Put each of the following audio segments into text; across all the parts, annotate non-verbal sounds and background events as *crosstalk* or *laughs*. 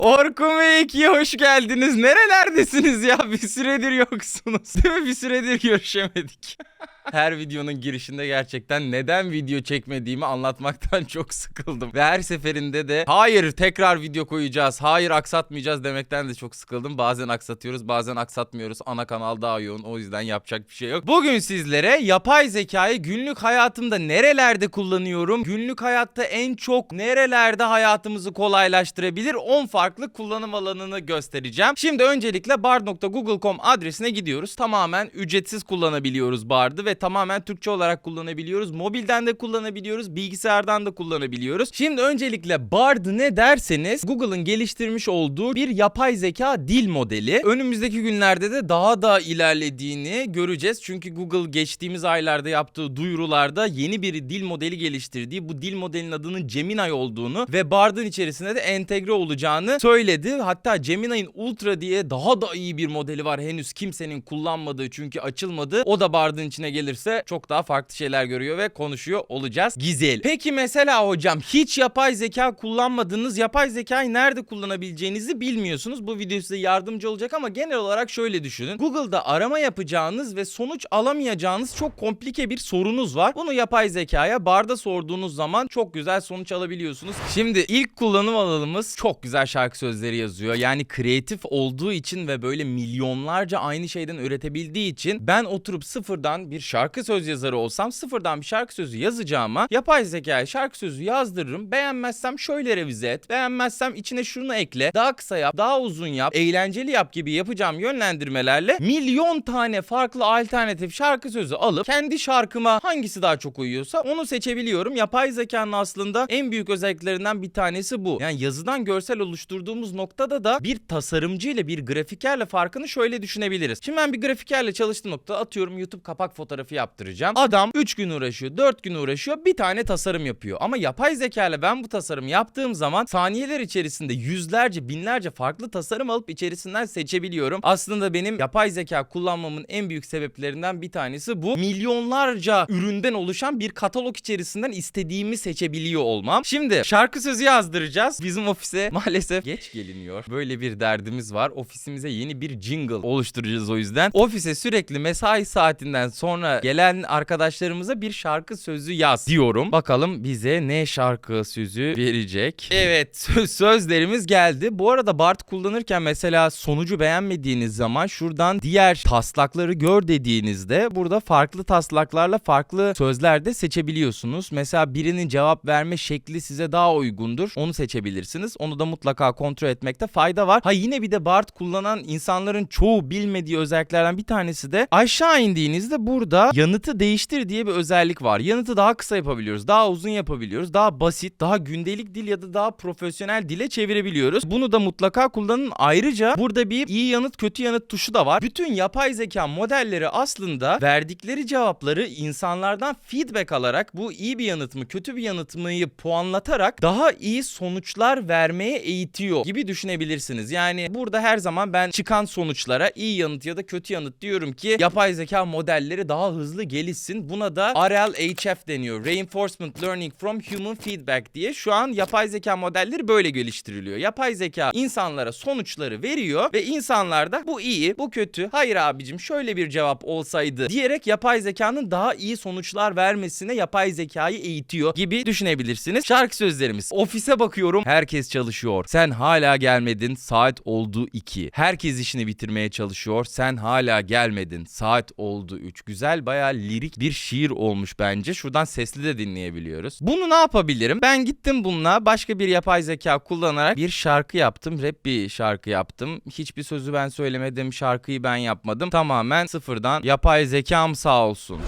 Orkun ve Eki'ye hoş geldiniz. Nerelerdesiniz ya? Bir süredir yoksunuz. Değil mi? Bir süredir görüşemedik. *laughs* Her videonun girişinde gerçekten neden video çekmediğimi anlatmaktan *laughs* çok sıkıldım. Ve her seferinde de hayır tekrar video koyacağız, hayır aksatmayacağız demekten de çok sıkıldım. Bazen aksatıyoruz, bazen aksatmıyoruz. Ana kanal daha yoğun o yüzden yapacak bir şey yok. Bugün sizlere yapay zekayı günlük hayatımda nerelerde kullanıyorum? Günlük hayatta en çok nerelerde hayatımızı kolaylaştırabilir? 10 farklı kullanım alanını göstereceğim. Şimdi öncelikle bard.google.com adresine gidiyoruz. Tamamen ücretsiz kullanabiliyoruz Bard'ı ve tamamen Türkçe olarak kullanabiliyoruz. Mobilden de kullanabiliyoruz, bilgisayardan da kullanabiliyoruz. Şimdi öncelikle Bard ne derseniz Google'ın geliştirmiş olduğu bir yapay zeka dil modeli. Önümüzdeki günlerde de daha da ilerlediğini göreceğiz. Çünkü Google geçtiğimiz aylarda yaptığı duyurularda yeni bir dil modeli geliştirdiği, bu dil modelinin adının Gemini olduğunu ve Bard'ın içerisine de entegre olacağını söyledi. Hatta Gemini'nin Ultra diye daha da iyi bir modeli var. Henüz kimsenin kullanmadığı çünkü açılmadı. O da Bard'ın içine gelirse çok daha farklı şeyler görüyor ve konuşuyor olacağız. Güzel. Peki mesela hocam hiç yapay zeka kullanmadınız. Yapay zekayı nerede kullanabileceğinizi bilmiyorsunuz. Bu video size yardımcı olacak ama genel olarak şöyle düşünün. Google'da arama yapacağınız ve sonuç alamayacağınız çok komplike bir sorunuz var. Bunu yapay zekaya barda sorduğunuz zaman çok güzel sonuç alabiliyorsunuz. Şimdi ilk kullanım alanımız çok güzel şarkı sözleri yazıyor. Yani kreatif olduğu için ve böyle milyonlarca aynı şeyden üretebildiği için ben oturup sıfırdan bir şarkı söz yazarı olsam sıfırdan bir şarkı sözü yazacağıma yapay zekaya şarkı sözü yazdırırım. Beğenmezsem şöyle revize et. Beğenmezsem içine şunu ekle. Daha kısa yap, daha uzun yap, eğlenceli yap gibi yapacağım yönlendirmelerle milyon tane farklı alternatif şarkı sözü alıp kendi şarkıma hangisi daha çok uyuyorsa onu seçebiliyorum. Yapay zekanın aslında en büyük özelliklerinden bir tanesi bu. Yani yazıdan görsel oluşturduğumuz noktada da bir tasarımcı ile bir grafikerle farkını şöyle düşünebiliriz. Şimdi ben bir grafikerle çalıştığım nokta atıyorum YouTube kapak fotoğrafı yaptıracağım. Adam 3 gün uğraşıyor, 4 gün uğraşıyor, bir tane tasarım yapıyor. Ama yapay zeka ile ben bu tasarım yaptığım zaman saniyeler içerisinde yüzlerce, binlerce farklı tasarım alıp içerisinden seçebiliyorum. Aslında benim yapay zeka kullanmamın en büyük sebeplerinden bir tanesi bu. Milyonlarca üründen oluşan bir katalog içerisinden istediğimi seçebiliyor olmam. Şimdi şarkı sözü yazdıracağız. Bizim ofise *laughs* maalesef geç geliniyor. Böyle bir derdimiz var. Ofisimize yeni bir jingle oluşturacağız o yüzden. Ofise sürekli mesai saatinden sonra gelen arkadaşlarımıza bir şarkı sözü yaz diyorum. Bakalım bize ne şarkı sözü verecek. Evet söz sözlerimiz geldi. Bu arada Bart kullanırken mesela sonucu beğenmediğiniz zaman şuradan diğer taslakları gör dediğinizde burada farklı taslaklarla farklı sözler de seçebiliyorsunuz. Mesela birinin cevap verme şekli size daha uygundur. Onu seçebilirsiniz. Onu da mutlaka kontrol etmekte fayda var. Ha yine bir de Bart kullanan insanların çoğu bilmediği özelliklerden bir tanesi de aşağı indiğinizde burada yanıtı değiştir diye bir özellik var. Yanıtı daha kısa yapabiliyoruz, daha uzun yapabiliyoruz, daha basit, daha gündelik dil ya da daha profesyonel dile çevirebiliyoruz. Bunu da mutlaka kullanın. Ayrıca burada bir iyi yanıt kötü yanıt tuşu da var. Bütün yapay zeka modelleri aslında verdikleri cevapları insanlardan feedback alarak bu iyi bir yanıt mı kötü bir yanıt mıyı puanlatarak daha iyi sonuçlar vermeye eğitiyor gibi düşünebilirsiniz. Yani burada her zaman ben çıkan sonuçlara iyi yanıt ya da kötü yanıt diyorum ki yapay zeka modelleri daha hızlı gelişsin. Buna da RLHF deniyor. Reinforcement Learning from Human Feedback diye. Şu an yapay zeka modelleri böyle geliştiriliyor. Yapay zeka insanlara sonuçları veriyor ve insanlar da bu iyi, bu kötü, hayır abicim şöyle bir cevap olsaydı diyerek yapay zekanın daha iyi sonuçlar vermesine yapay zekayı eğitiyor gibi düşünebilirsiniz. Şarkı sözlerimiz. Ofise bakıyorum. Herkes çalışıyor. Sen hala gelmedin. Saat oldu 2. Herkes işini bitirmeye çalışıyor. Sen hala gelmedin. Saat oldu 3. Güzel bayağı lirik bir şiir olmuş bence. Şuradan sesli de dinleyebiliyoruz. Bunu ne yapabilirim? Ben gittim bununla başka bir yapay zeka kullanarak bir şarkı yaptım. Rap bir şarkı yaptım. Hiçbir sözü ben söylemedim. Şarkıyı ben yapmadım. Tamamen sıfırdan yapay zekam sağ olsun.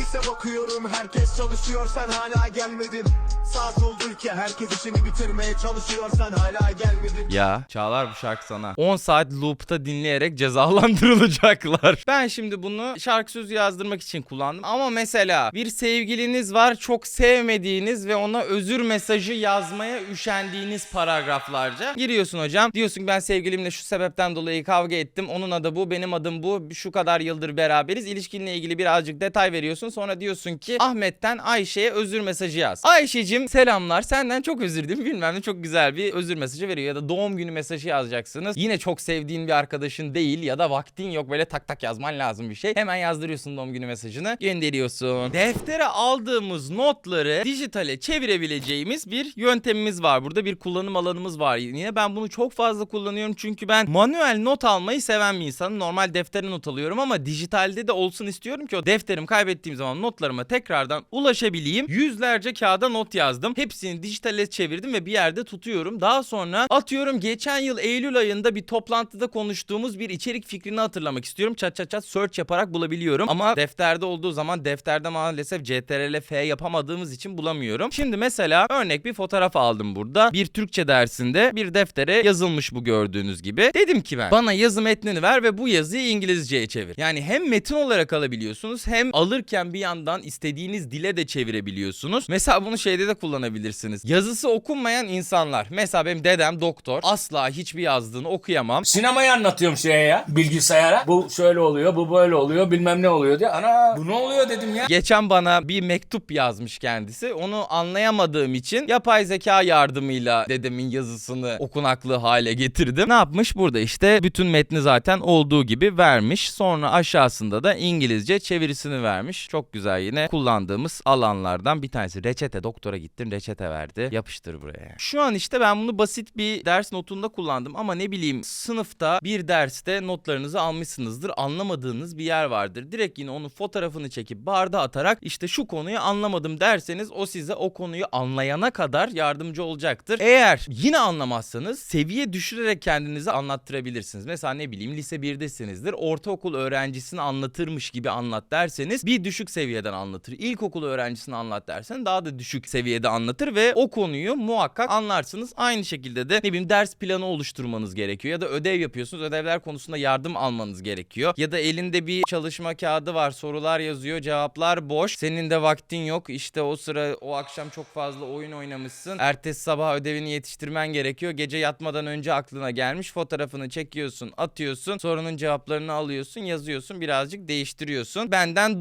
Ofise bakıyorum herkes çalışıyor sen hala gelmedin Saat oldu ki herkes işini bitirmeye çalışıyor sen hala gelmedin Ya Çağlar bu şarkı sana. 10 saat loop'ta dinleyerek cezalandırılacaklar. *laughs* Ben şimdi bunu şarkı sözü yazdırmak için kullandım. Ama mesela bir sevgiliniz var çok sevmediğiniz ve ona özür mesajı yazmaya üşendiğiniz paragraflarca. Giriyorsun hocam. Diyorsun ki ben sevgilimle şu sebepten dolayı kavga ettim. Onun adı bu, benim adım bu. Şu kadar yıldır beraberiz. İlişkinle ilgili birazcık detay veriyorsun. Sonra diyorsun ki Ahmet'ten Ayşe'ye özür mesajı yaz. Ayşe'cim selamlar. senden çok özür dilerim bilmem ne çok güzel bir özür mesajı veriyor ya da doğum günü mesajı yazacaksınız. Yine çok sevdiğin bir arkadaşın değil ya da vaktin yok böyle tak tak yazman lazım bir şey. Hemen yazdırıyorsun doğum günü mesajını gönderiyorsun. Deftere aldığımız notları dijitale çevirebileceğimiz bir yöntemimiz var. Burada bir kullanım alanımız var. Yine ben bunu çok fazla kullanıyorum çünkü ben manuel not almayı seven bir insanım. Normal deftere not alıyorum ama dijitalde de olsun istiyorum ki o defterimi kaybettiğim zaman notlarıma tekrardan ulaşabileyim. Yüzlerce kağıda not yazdım. Hepsini dijitale çevirdim ve bir yerde tutuyorum. Daha sonra atıyorum geçen yıl Eylül ayında bir toplantıda konuştuğumuz bir içerik fikrini hatırlamak istiyorum. Çat çat çat search yaparak bulabiliyorum. Ama defterde olduğu zaman defterde maalesef CTRL F yapamadığımız için bulamıyorum. Şimdi mesela örnek bir fotoğraf aldım burada. Bir Türkçe dersinde bir deftere yazılmış bu gördüğünüz gibi. Dedim ki ben bana yazı metnini ver ve bu yazıyı İngilizceye çevir. Yani hem metin olarak alabiliyorsunuz hem alırken bir yandan istediğiniz dile de çevirebiliyorsunuz. Mesela bunu şeyde de kullanabilirsiniz. Yazısı okunmayan insanlar. Mesela benim dedem doktor. Asla hiçbir yazdığını okuyamam. Sinemayı anlatıyorum şeye ya bilgisayara. Bu şöyle oluyor, bu böyle oluyor, bilmem ne oluyor diye. Ana bu ne oluyor dedim ya. Geçen bana bir mektup yazmış kendisi. Onu anlayamadığım için yapay zeka yardımıyla dedemin yazısını okunaklı hale getirdim. Ne yapmış? Burada işte bütün metni zaten olduğu gibi vermiş. Sonra aşağısında da İngilizce çevirisini vermiş. Çok güzel yine kullandığımız alanlardan bir tanesi. Reçete doktora gittim reçete verdi. Yapıştır buraya. Şu an işte ben bunu basit bir ders notunda kullandım ama ne bileyim sınıfta bir derste notlarınızı almışsınızdır. Anlamadığınız bir yer vardır. Direkt yine onun fotoğrafını çekip barda atarak işte şu konuyu anlamadım derseniz o size o konuyu anlayana kadar yardımcı olacaktır. Eğer yine anlamazsanız seviye düşürerek kendinizi anlattırabilirsiniz. Mesela ne bileyim lise 1'desinizdir. Ortaokul öğrencisini anlatırmış gibi anlat derseniz bir düşük seviyeden anlatır. İlkokul öğrencisini anlat dersen daha da düşük seviyede anlatır ve o konuyu muhakkak anlarsınız. Aynı şekilde de ne bileyim ders planı oluşturmanız gerekiyor ya da ödev yapıyorsunuz. Ödevler konusunda yardım almanız gerekiyor. Ya da elinde bir çalışma kağıdı var. Sorular yazıyor, cevaplar boş. Senin de vaktin yok. İşte o sıra o akşam çok fazla oyun oynamışsın. Ertesi sabah ödevini yetiştirmen gerekiyor. Gece yatmadan önce aklına gelmiş. Fotoğrafını çekiyorsun, atıyorsun. Sorunun cevaplarını alıyorsun, yazıyorsun, birazcık değiştiriyorsun. Benden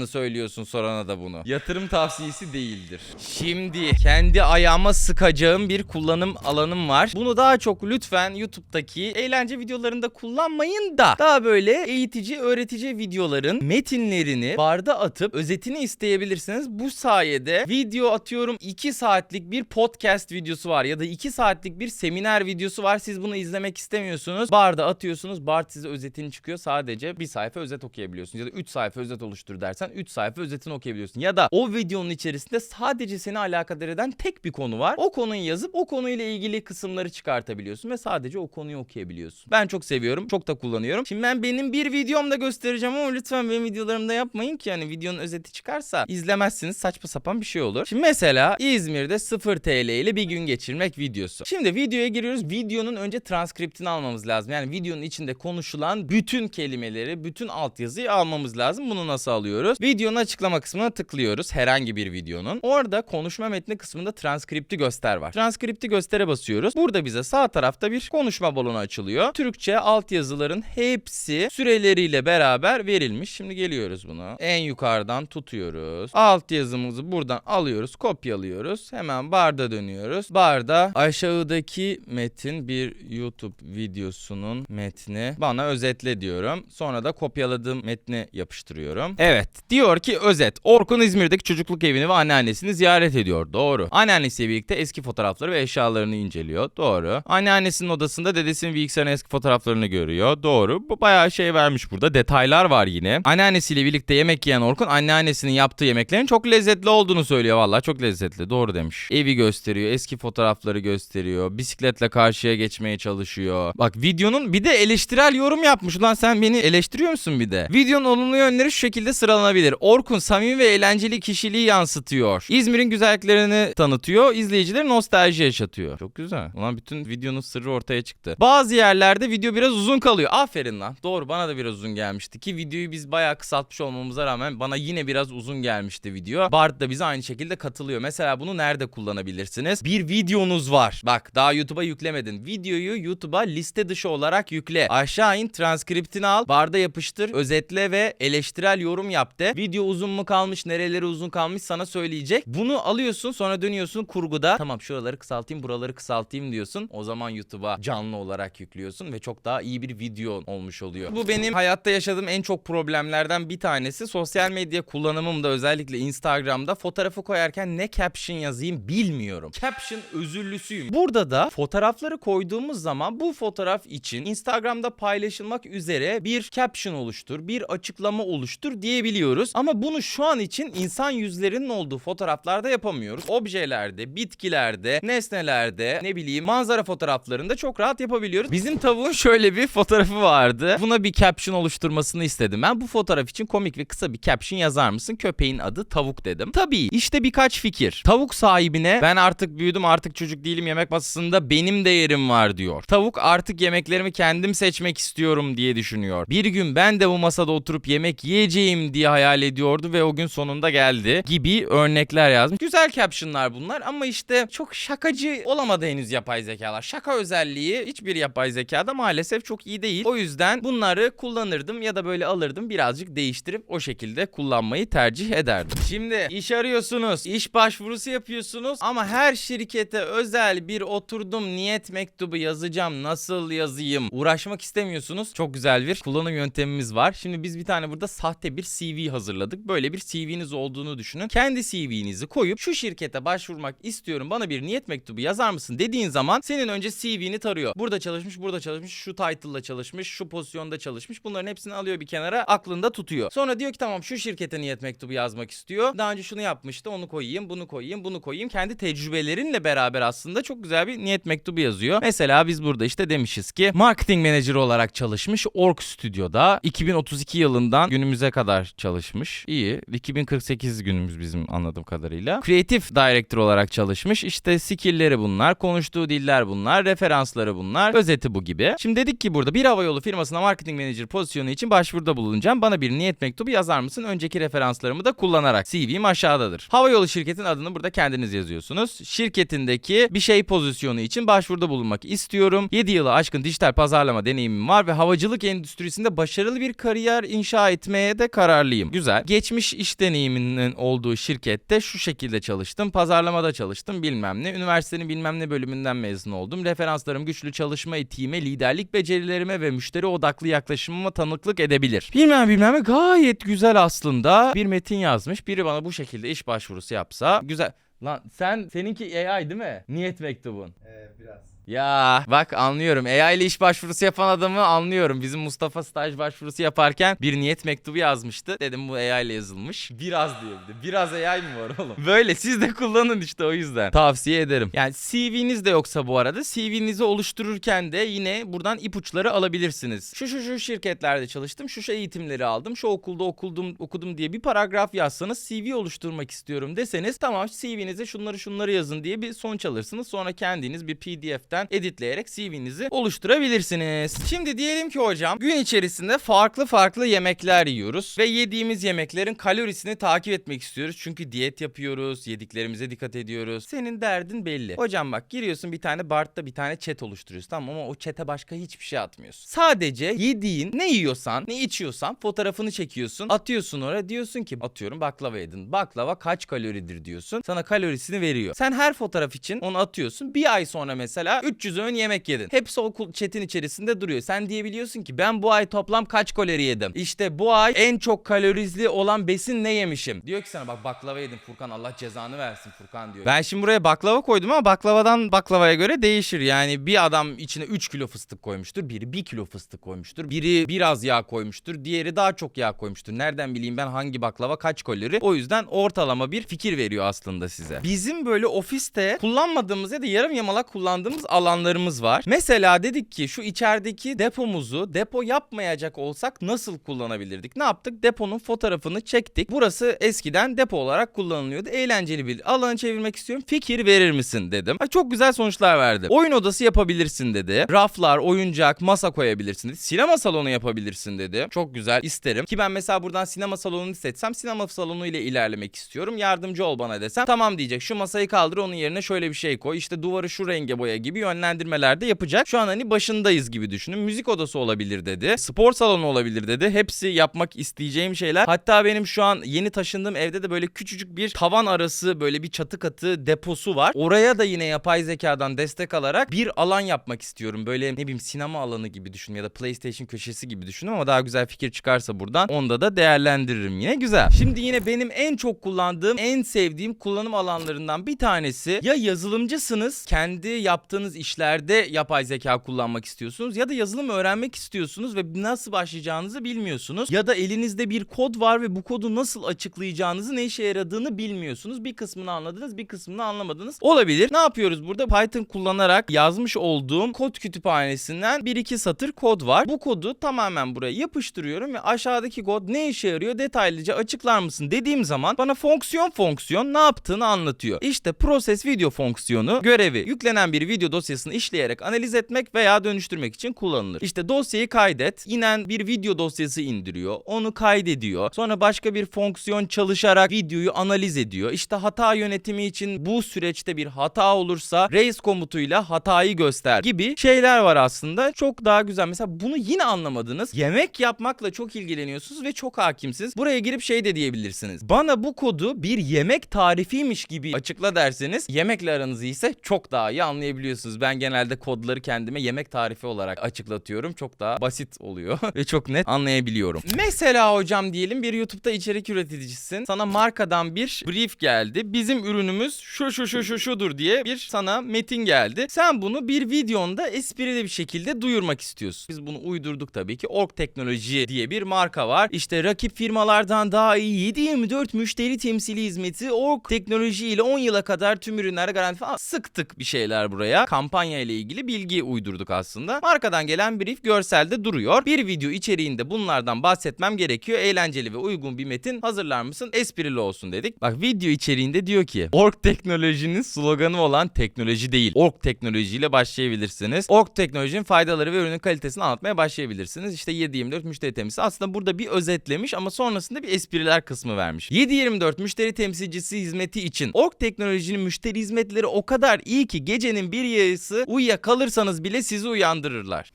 duymadığını söylüyorsun sorana da bunu. Yatırım tavsiyesi değildir. Şimdi kendi ayağıma sıkacağım bir kullanım alanım var. Bunu daha çok lütfen YouTube'daki eğlence videolarında kullanmayın da daha böyle eğitici, öğretici videoların metinlerini barda atıp özetini isteyebilirsiniz. Bu sayede video atıyorum 2 saatlik bir podcast videosu var ya da 2 saatlik bir seminer videosu var. Siz bunu izlemek istemiyorsunuz. Barda atıyorsunuz. Bard size özetini çıkıyor. Sadece bir sayfa özet okuyabiliyorsunuz. Ya da 3 sayfa özet oluştur dersen 3 sayfa özetini okuyabiliyorsun. Ya da o videonun içerisinde sadece seni alakadar eden tek bir konu var. O konuyu yazıp o konuyla ilgili kısımları çıkartabiliyorsun ve sadece o konuyu okuyabiliyorsun. Ben çok seviyorum. Çok da kullanıyorum. Şimdi ben benim bir videomda göstereceğim ama lütfen benim videolarımda yapmayın ki yani videonun özeti çıkarsa izlemezsiniz saçma sapan bir şey olur. Şimdi mesela İzmir'de 0 TL ile bir gün geçirmek videosu. Şimdi videoya giriyoruz. Videonun önce transkriptini almamız lazım. Yani videonun içinde konuşulan bütün kelimeleri, bütün altyazıyı almamız lazım. Bunu nasıl alıyoruz? Videonun açıklama kısmına tıklıyoruz. Herhangi bir videonun. Orada konuşma metni kısmında transkripti göster var. Transkripti göstere basıyoruz. Burada bize sağ tarafta bir konuşma balonu açılıyor. Türkçe altyazıların hepsi süreleriyle beraber verilmiş. Şimdi geliyoruz bunu. En yukarıdan tutuyoruz. Altyazımızı buradan alıyoruz, kopyalıyoruz. Hemen barda dönüyoruz. Barda aşağıdaki metin bir YouTube videosunun metni bana özetle diyorum. Sonra da kopyaladığım metni yapıştırıyorum. Evet diyor ki özet. Orkun İzmir'deki çocukluk evini ve anneannesini ziyaret ediyor. Doğru. Anneannesiyle birlikte eski fotoğrafları ve eşyalarını inceliyor. Doğru. Anneannesinin odasında dedesinin bilgisayarın eski fotoğraflarını görüyor. Doğru. Bu bayağı şey vermiş burada. Detaylar var yine. Anneannesiyle birlikte yemek yiyen Orkun anneannesinin yaptığı yemeklerin çok lezzetli olduğunu söylüyor. Vallahi çok lezzetli. Doğru demiş. Evi gösteriyor. Eski fotoğrafları gösteriyor. Bisikletle karşıya geçmeye çalışıyor. Bak videonun bir de eleştirel yorum yapmış. Ulan sen beni eleştiriyor musun bir de? Videonun olumlu yönleri şu şekilde sıralanabilir. Orkun samimi ve eğlenceli kişiliği yansıtıyor. İzmir'in güzelliklerini tanıtıyor. İzleyicileri nostalji yaşatıyor. Çok güzel. Ulan bütün videonun sırrı ortaya çıktı. Bazı yerlerde video biraz uzun kalıyor. Aferin lan. Doğru bana da biraz uzun gelmişti ki videoyu biz bayağı kısaltmış olmamıza rağmen bana yine biraz uzun gelmişti video. Bart da bize aynı şekilde katılıyor. Mesela bunu nerede kullanabilirsiniz? Bir videonuz var. Bak daha YouTube'a yüklemedin. Videoyu YouTube'a liste dışı olarak yükle. Aşağı in transkriptini al. Barda yapıştır. Özetle ve eleştirel yorum yap de. Video uzun mu kalmış, nereleri uzun kalmış sana söyleyecek. Bunu alıyorsun sonra dönüyorsun kurguda tamam şuraları kısaltayım buraları kısaltayım diyorsun. O zaman YouTube'a canlı olarak yüklüyorsun ve çok daha iyi bir video olmuş oluyor. Bu benim hayatta yaşadığım en çok problemlerden bir tanesi. Sosyal medya kullanımımda özellikle Instagram'da fotoğrafı koyarken ne caption yazayım bilmiyorum. Caption özürlüsüyüm. Burada da fotoğrafları koyduğumuz zaman bu fotoğraf için Instagram'da paylaşılmak üzere bir caption oluştur, bir açıklama oluştur diyebiliyoruz. Ama bunu şu an için insan yüzlerinin olduğu fotoğraflarda yapamıyoruz. Objelerde, bitkilerde, nesnelerde, ne bileyim manzara fotoğraflarında çok rahat yapabiliyoruz. Bizim tavuğun şöyle bir fotoğrafı vardı. Buna bir caption oluşturmasını istedim. Ben bu fotoğraf için komik ve kısa bir caption yazar mısın? Köpeğin adı tavuk dedim. Tabii işte birkaç fikir. Tavuk sahibine ben artık büyüdüm artık çocuk değilim yemek masasında benim de yerim var diyor. Tavuk artık yemeklerimi kendim seçmek istiyorum diye düşünüyor. Bir gün ben de bu masada oturup yemek yiyeceğim diye hayal ediyordu ve o gün sonunda geldi gibi örnekler yazmış. Güzel captionlar bunlar ama işte çok şakacı olamadı henüz yapay zekalar. Şaka özelliği hiçbir yapay zekada maalesef çok iyi değil. O yüzden bunları kullanırdım ya da böyle alırdım birazcık değiştirip o şekilde kullanmayı tercih ederdim. Şimdi iş arıyorsunuz, iş başvurusu yapıyorsunuz ama her şirkete özel bir oturdum niyet mektubu yazacağım nasıl yazayım uğraşmak istemiyorsunuz. Çok güzel bir kullanım yöntemimiz var. Şimdi biz bir tane burada sahte bir CV hazırladık. Böyle bir CV'niz olduğunu düşünün. Kendi CV'nizi koyup şu şirkete başvurmak istiyorum bana bir niyet mektubu yazar mısın dediğin zaman senin önce CV'ni tarıyor. Burada çalışmış, burada çalışmış, şu title'la çalışmış, şu pozisyonda çalışmış. Bunların hepsini alıyor bir kenara aklında tutuyor. Sonra diyor ki tamam şu şirkete niyet mektubu yazmak istiyor. Daha önce şunu yapmıştı onu koyayım, bunu koyayım, bunu koyayım. Kendi tecrübelerinle beraber aslında çok güzel bir niyet mektubu yazıyor. Mesela biz burada işte demişiz ki marketing menajeri olarak çalışmış Org Stüdyo'da 2032 yılından günümüze kadar çalışmış. İyi. 2048 günümüz bizim anladığım kadarıyla. Creative Director olarak çalışmış. İşte skill'leri bunlar, konuştuğu diller bunlar, referansları bunlar, özeti bu gibi. Şimdi dedik ki burada bir havayolu firmasına marketing manager pozisyonu için başvuruda bulunacağım. Bana bir niyet mektubu yazar mısın? Önceki referanslarımı da kullanarak. CV'm aşağıdadır. Havayolu şirketin adını burada kendiniz yazıyorsunuz. Şirketindeki bir şey pozisyonu için başvuruda bulunmak istiyorum. 7 yılı aşkın dijital pazarlama deneyimim var ve havacılık endüstrisinde başarılı bir kariyer inşa etmeye de kararlıyım. Güzel. Geçmiş iş deneyiminin olduğu şirkette şu şekilde çalıştım. Pazarlamada çalıştım bilmem ne. Üniversitenin bilmem ne bölümünden mezun oldum. Referanslarım güçlü çalışma etiğime, liderlik becerilerime ve müşteri odaklı yaklaşımıma tanıklık edebilir. Bilmem bilmem ne gayet güzel aslında. Bir metin yazmış. Biri bana bu şekilde iş başvurusu yapsa güzel. Lan sen seninki AI değil mi? Niyet mektubun. Ee, biraz. Ya bak anlıyorum. AI ile iş başvurusu yapan adamı anlıyorum. Bizim Mustafa staj başvurusu yaparken bir niyet mektubu yazmıştı. Dedim bu AI ile yazılmış. Biraz de. Biraz AI mi var oğlum? *laughs* Böyle siz de kullanın işte o yüzden. Tavsiye ederim. Yani CV'niz de yoksa bu arada CV'nizi oluştururken de yine buradan ipuçları alabilirsiniz. Şu şu şu şirketlerde çalıştım. Şu şu eğitimleri aldım. Şu okulda okudum, okudum diye bir paragraf yazsanız CV oluşturmak istiyorum deseniz tamam CV'nize şunları şunları yazın diye bir sonuç alırsınız. Sonra kendiniz bir PDF'den editleyerek CV'nizi oluşturabilirsiniz. Şimdi diyelim ki hocam gün içerisinde farklı farklı yemekler yiyoruz ve yediğimiz yemeklerin kalorisini takip etmek istiyoruz. Çünkü diyet yapıyoruz, yediklerimize dikkat ediyoruz. Senin derdin belli. Hocam bak giriyorsun bir tane Bart'ta bir tane chat oluşturuyorsun tamam ama o chat'e başka hiçbir şey atmıyorsun. Sadece yediğin ne yiyorsan, ne içiyorsan fotoğrafını çekiyorsun, atıyorsun oraya diyorsun ki atıyorum baklava yedin. Baklava kaç kaloridir diyorsun. Sana kalorisini veriyor. Sen her fotoğraf için onu atıyorsun. Bir ay sonra mesela 300 öğün yemek yedin. Hepsi o kul- chat'in içerisinde duruyor. Sen diyebiliyorsun ki ben bu ay toplam kaç kalori yedim? İşte bu ay en çok kalorizli olan besin ne yemişim? Diyor ki sana bak baklava yedim Furkan Allah cezanı versin Furkan diyor. Ben şimdi buraya baklava koydum ama baklavadan baklavaya göre değişir. Yani bir adam içine 3 kilo fıstık koymuştur. Biri 1 kilo fıstık koymuştur. Biri biraz yağ koymuştur. Diğeri daha çok yağ koymuştur. Nereden bileyim ben hangi baklava kaç kalori? O yüzden ortalama bir fikir veriyor aslında size. Bizim böyle ofiste kullanmadığımız ya da yarım yamalak kullandığımız alanlarımız var. Mesela dedik ki şu içerideki depomuzu depo yapmayacak olsak nasıl kullanabilirdik? Ne yaptık? Deponun fotoğrafını çektik. Burası eskiden depo olarak kullanılıyordu. Eğlenceli bir alanı çevirmek istiyorum. Fikir verir misin dedim. Ha, çok güzel sonuçlar verdi. Oyun odası yapabilirsin dedi. Raflar, oyuncak, masa koyabilirsin dedi. Sinema salonu yapabilirsin dedi. Çok güzel isterim. Ki ben mesela buradan sinema salonunu seçsem sinema salonu ile ilerlemek istiyorum. Yardımcı ol bana desem tamam diyecek. Şu masayı kaldır onun yerine şöyle bir şey koy. İşte duvarı şu renge boya gibi gibi yönlendirmeler de yapacak. Şu an hani başındayız gibi düşünün. Müzik odası olabilir dedi. Spor salonu olabilir dedi. Hepsi yapmak isteyeceğim şeyler. Hatta benim şu an yeni taşındığım evde de böyle küçücük bir tavan arası böyle bir çatı katı deposu var. Oraya da yine yapay zekadan destek alarak bir alan yapmak istiyorum. Böyle ne bileyim sinema alanı gibi düşün ya da PlayStation köşesi gibi düşünün ama daha güzel fikir çıkarsa buradan onda da değerlendiririm yine. Güzel. Şimdi yine benim en çok kullandığım, en sevdiğim kullanım alanlarından bir tanesi ya yazılımcısınız, kendi yaptığınız işlerde yapay zeka kullanmak istiyorsunuz ya da yazılım öğrenmek istiyorsunuz ve nasıl başlayacağınızı bilmiyorsunuz ya da elinizde bir kod var ve bu kodu nasıl açıklayacağınızı, ne işe yaradığını bilmiyorsunuz. Bir kısmını anladınız, bir kısmını anlamadınız. Olabilir. Ne yapıyoruz burada? Python kullanarak yazmış olduğum kod kütüphanesinden bir iki satır kod var. Bu kodu tamamen buraya yapıştırıyorum ve aşağıdaki kod ne işe yarıyor detaylıca açıklar mısın dediğim zaman bana fonksiyon fonksiyon ne yaptığını anlatıyor. İşte proses video fonksiyonu görevi yüklenen bir video dosyasını işleyerek analiz etmek veya dönüştürmek için kullanılır. İşte dosyayı kaydet, inen bir video dosyası indiriyor, onu kaydediyor. Sonra başka bir fonksiyon çalışarak videoyu analiz ediyor. İşte hata yönetimi için bu süreçte bir hata olursa raise komutuyla hatayı göster gibi şeyler var aslında. Çok daha güzel. Mesela bunu yine anlamadınız. Yemek yapmakla çok ilgileniyorsunuz ve çok hakimsiniz. Buraya girip şey de diyebilirsiniz. Bana bu kodu bir yemek tarifiymiş gibi açıkla derseniz yemekle aranız iyiyse çok daha iyi anlayabiliyorsunuz. Ben genelde kodları kendime yemek tarifi olarak açıklatıyorum. Çok daha basit oluyor *laughs* ve çok net anlayabiliyorum. Mesela hocam diyelim bir YouTube'da içerik üreticisisin. Sana markadan bir brief geldi. Bizim ürünümüz şu şu şu şu şudur diye bir sana metin geldi. Sen bunu bir videonda esprili bir şekilde duyurmak istiyorsun. Biz bunu uydurduk tabii ki. Org Teknoloji diye bir marka var. İşte rakip firmalardan daha iyi 7-24 müşteri temsili hizmeti Org Teknoloji ile 10 yıla kadar tüm ürünler garanti falan sıktık bir şeyler buraya. Kampanya ile ilgili bilgi uydurduk aslında. Markadan gelen brief görselde duruyor. Bir video içeriğinde bunlardan bahsetmem gerekiyor. Eğlenceli ve uygun bir metin hazırlar mısın? Esprili olsun dedik. Bak video içeriğinde diyor ki Org Teknoloji'nin sloganı olan teknoloji değil. Org Teknoloji ile başlayabilirsiniz. Org Teknoloji'nin faydaları ve ürünün kalitesini anlatmaya başlayabilirsiniz. İşte 7-24 müşteri temsilcisi. Aslında burada bir özetlemiş ama sonrasında bir espriler kısmı vermiş. 7-24 müşteri temsilcisi hizmeti için Org Teknoloji'nin müşteri hizmetleri o kadar iyi ki gecenin bir yarısı uyuya kalırsanız bile sizi uyandırırlar.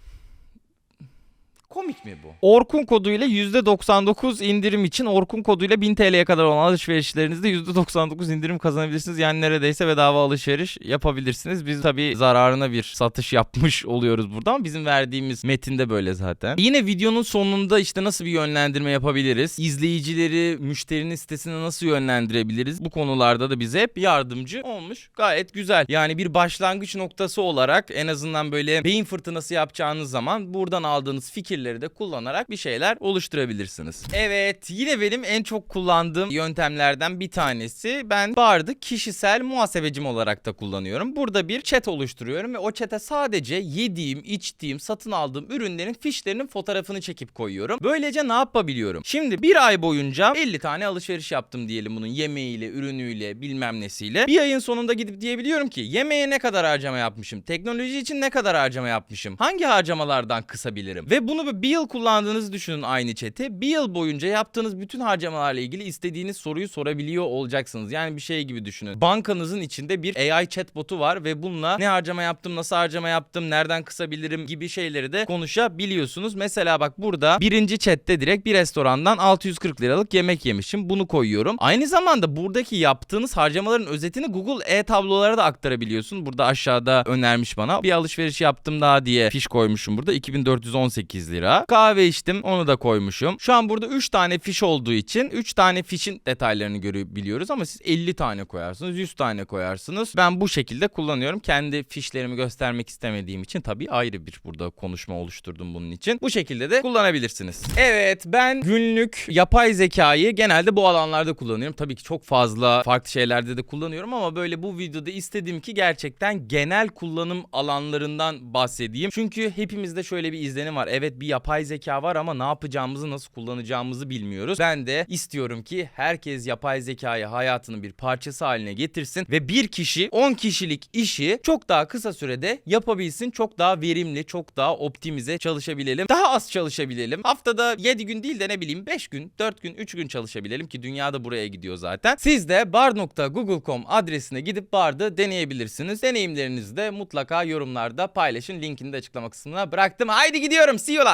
Komik mi bu? Orkun koduyla %99 indirim için Orkun koduyla 1000 TL'ye kadar olan alışverişlerinizde %99 indirim kazanabilirsiniz. Yani neredeyse bedava alışveriş yapabilirsiniz. Biz tabii zararına bir satış yapmış oluyoruz burada ama bizim verdiğimiz metinde böyle zaten. Yine videonun sonunda işte nasıl bir yönlendirme yapabiliriz? İzleyicileri müşterinin sitesine nasıl yönlendirebiliriz? Bu konularda da bize hep yardımcı olmuş. Gayet güzel. Yani bir başlangıç noktası olarak en azından böyle beyin fırtınası yapacağınız zaman buradan aldığınız fikirleri de kullanarak bir şeyler oluşturabilirsiniz. Evet yine benim en çok kullandığım yöntemlerden bir tanesi ben Bard'ı kişisel muhasebecim olarak da kullanıyorum. Burada bir chat oluşturuyorum ve o chat'e sadece yediğim, içtiğim, satın aldığım ürünlerin fişlerinin fotoğrafını çekip koyuyorum. Böylece ne yapabiliyorum? Şimdi bir ay boyunca 50 tane alışveriş yaptım diyelim bunun yemeğiyle, ürünüyle, bilmem nesiyle. Bir ayın sonunda gidip diyebiliyorum ki yemeğe ne kadar harcama yapmışım? Teknoloji için ne kadar harcama yapmışım? Hangi harcamalardan kısabilirim? Ve bunu bir yıl kullandığınızı düşünün aynı chat'i. Bir yıl boyunca yaptığınız bütün harcamalarla ilgili istediğiniz soruyu sorabiliyor olacaksınız. Yani bir şey gibi düşünün. Bankanızın içinde bir AI chatbotu var ve bununla ne harcama yaptım, nasıl harcama yaptım, nereden kısabilirim gibi şeyleri de konuşabiliyorsunuz. Mesela bak burada birinci chatte direkt bir restorandan 640 liralık yemek yemişim. Bunu koyuyorum. Aynı zamanda buradaki yaptığınız harcamaların özetini Google e-tablolara da aktarabiliyorsun. Burada aşağıda önermiş bana. Bir alışveriş yaptım daha diye fiş koymuşum burada. 2418 lira. Kahve içtim onu da koymuşum. Şu an burada 3 tane fiş olduğu için 3 tane fişin detaylarını görebiliyoruz ama siz 50 tane koyarsınız, 100 tane koyarsınız. Ben bu şekilde kullanıyorum. Kendi fişlerimi göstermek istemediğim için tabii ayrı bir burada konuşma oluşturdum bunun için. Bu şekilde de kullanabilirsiniz. Evet ben günlük yapay zekayı genelde bu alanlarda kullanıyorum. Tabii ki çok fazla farklı şeylerde de kullanıyorum ama böyle bu videoda istedim ki gerçekten genel kullanım alanlarından bahsedeyim. Çünkü hepimizde şöyle bir izlenim var. Evet bir yapay zeka var ama ne yapacağımızı nasıl kullanacağımızı bilmiyoruz. Ben de istiyorum ki herkes yapay zekayı hayatının bir parçası haline getirsin ve bir kişi 10 kişilik işi çok daha kısa sürede yapabilsin. Çok daha verimli, çok daha optimize çalışabilelim. Daha az çalışabilelim. Haftada 7 gün değil de ne bileyim 5 gün, 4 gün, 3 gün çalışabilelim ki dünya da buraya gidiyor zaten. Siz de bar.google.com adresine gidip bardı deneyebilirsiniz. Deneyimlerinizi de mutlaka yorumlarda paylaşın. Linkini de açıklama kısmına bıraktım. Haydi gidiyorum. See you'lar.